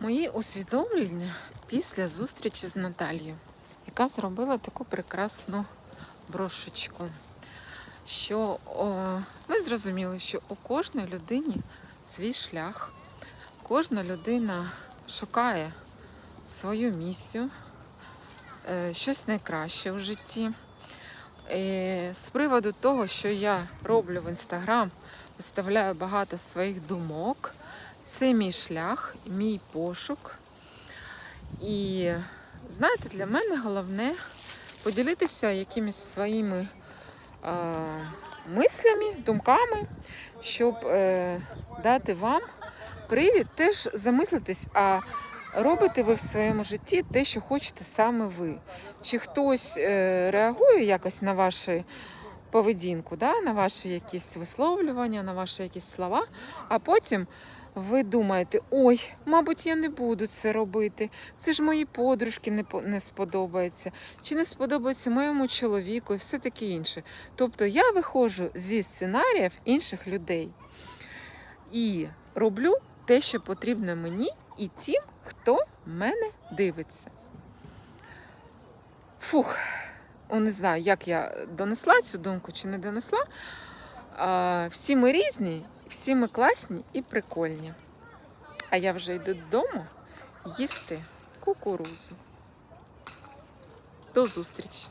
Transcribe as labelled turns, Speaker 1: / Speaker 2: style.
Speaker 1: Мої усвідомлення після зустрічі з Наталією, яка зробила таку прекрасну брошечку. Що о, ми зрозуміли, що у кожній людині свій шлях, кожна людина шукає свою місію, е, щось найкраще в житті. Е, З приводу того, що я роблю в інстаграм, виставляю багато своїх думок. Це мій шлях, мій пошук. І знаєте, для мене головне поділитися якимись своїми е, мислями, думками, щоб е, дати вам привід теж замислитись, а робите ви в своєму житті те, що хочете саме ви. Чи хтось е, реагує якось на вашу поведінку, да? на ваші якісь висловлювання, на ваші якісь слова, а потім ви думаєте, ой, мабуть, я не буду це робити. Це ж моїй подружки не, не сподобається, чи не сподобається моєму чоловіку і все таке інше. Тобто я виходжу зі сценаріїв інших людей і роблю те, що потрібно мені і тим, хто мене дивиться. Фух, о, не знаю, як я донесла цю думку чи не донесла. А, всі ми різні, всі ми класні і прикольні. А я вже йду додому їсти кукурузу. До зустрічі!